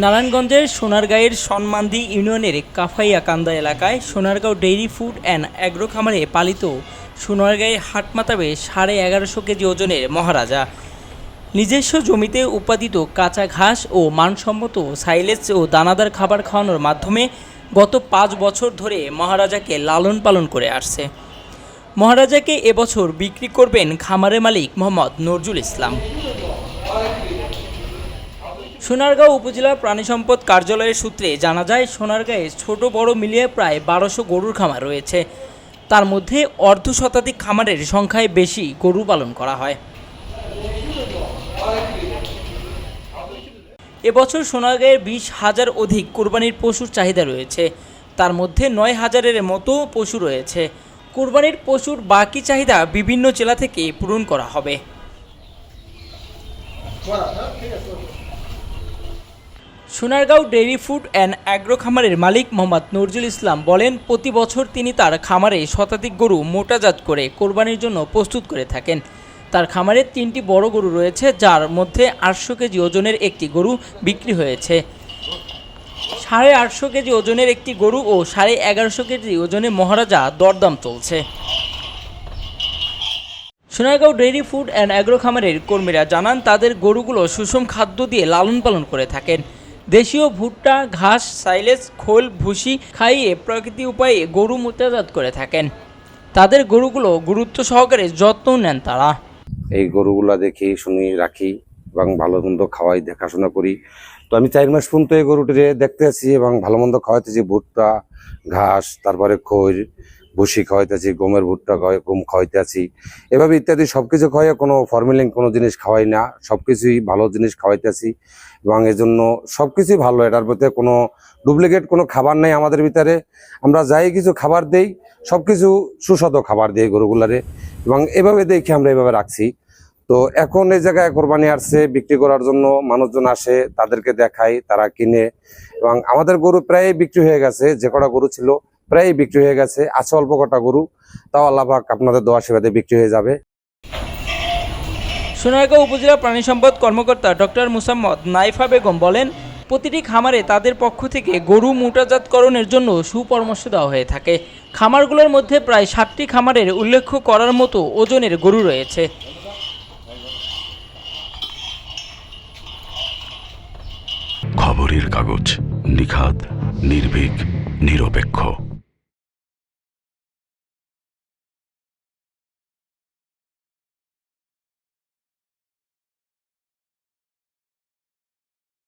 নারায়ণগঞ্জের সোনারগাঁয়ের সনমান্দি ইউনিয়নের কাফাইয়াকান্দা এলাকায় Sonargaon dairy food and agro খামারে পালিত সোনারগাঁয়ে হাট মাতাবে সাড়ে এগারোশো কেজি ওজনের মহারাজা। নিজস্ব জমিতে উৎপাদিত কাঁচা ঘাস ও মানসম্মত সাইলেজ ও দানাদার খাবার খাওয়ানোর মাধ্যমে গত পাঁচ বছর ধরে মহারাজাকে লালন পালন করে আসছে। মহারাজাকে এবছর বিক্রি করবেন খামারের মালিক মোহাম্মদ নজরুল ইসলাম। সোনারগাঁও উপজেলা প্রাণী সম্পদ কার্যালয়ের সূত্রে জানা যায়, সোনারগাঁয়ে ছোট বড় মিলিয়ে প্রায় বারোশো গরুর খামার রয়েছে। তার মধ্যে অর্ধ শতাধিক খামারের সংখ্যায় বেশি গরু পালন করা হয়। এবছর সোনারগাঁয়ের বিশ হাজার অধিক কোরবানির পশুর চাহিদা রয়েছে। তার মধ্যে নয় হাজারের মতো পশু রয়েছে। কোরবানির পশুর বাকি চাহিদা বিভিন্ন জেলা থেকে পূরণ করা হবে। Sonargaon dairy food and agro খামারের মালিক মোহাম্মদ নজরুল ইসলাম বলেন, প্রতি বছর তিনি তার খামারে শতাধিক গরু মোটাজাত করে কোরবানির জন্য প্রস্তুত করে থাকেন। তার খামারে তিনটি বড় গরু রয়েছে, যার মধ্যে আটশো কেজি ওজনের একটি গরু বিক্রি হয়েছে। সাড়ে আটশো কেজি ওজনের একটি গরু ও সাড়ে এগারোশো কেজি ওজনের মহারাজা দরদাম চলছে। Sonargaon dairy food and agro খামারের কর্মীরা জানান, তাদের গরুগুলো সুষম খাদ্য দিয়ে লালন পালন করে থাকেন। দেশীয় ভুট্টা, ঘাস, সাইলেজ, খোল, ভুসি খাইয়ে প্রকৃতি উপায়ে গরু মোতাজাত করে থাকেন। তাদের গরুগুলো গুরুত্ব সহকারে যত্ন নেন তারা। এই গরুগুলা দেখি, শুনি, রাখি এবং ভালো মন্দ খাওয়াই, দেখাশোনা করি। তো আমি চার মাস পর্যন্ত এই গরুটিরে দেখতে আছি এবং ভালো মন্দ খাওয়াইতেছি, ভুট্টা, ঘাস, তারপরে খৈর ভুসি খাওয়াইতেছি, গমের ভুট্টা গম খাওয়াইতে আছি এভাবে ইত্যাদি সব কিছু খাওয়াই কোনো ফর্মেলিং কোনো জিনিস খাওয়াই না। সব কিছুই ভালো জিনিস খাওয়াইতেছি এবং এই জন্য সবকিছুই ভালো। এটার প্রতি কোনো ডুপ্লিকেট কোনো খাবার নেই আমাদের ভিতরে। আমরা যাই কিছু খাবার দেই সব কিছু সুস্বাদু খাবার দিই গরুগুলারে এবং এভাবে দেখি আমরা এভাবে রাখছি। তো এখন এই জায়গায় কোরবানি আসছে, বিক্রি করার জন্য মানুষজন আসে, তাদেরকে দেখাই, তারা কিনে এবং আমাদের গরু প্রায় বিক্রি হয়ে গেছে, যে কটা গরু ছিল প্রায় বিক্রি হয়ে গেছে। আছে অল্প কটা গরু তাও আল্লাহ পাক আপনাদের দোয়া সেবাতে বিক্রি হয়ে যাবে। সোনারগাঁও উপজেলা প্রাণী সম্পদ কর্মকর্তা ডক্টর মুসাম্মদ নাইফা বেগম বলেন প্রতিটি খামারে তাদের পক্ষ থেকে গরু মোটাজাতকরণের জন্য সুপরামর্শ দেওয়া হয়ে থাকে। খামারগুলোর মধ্যে প্রায় ষাটটি খামারের উল্লেখ করার মতো ওজনের গরু রয়েছে। খবরের কাগজ নিখাদ নির্ভীক নিরপেক্ষ।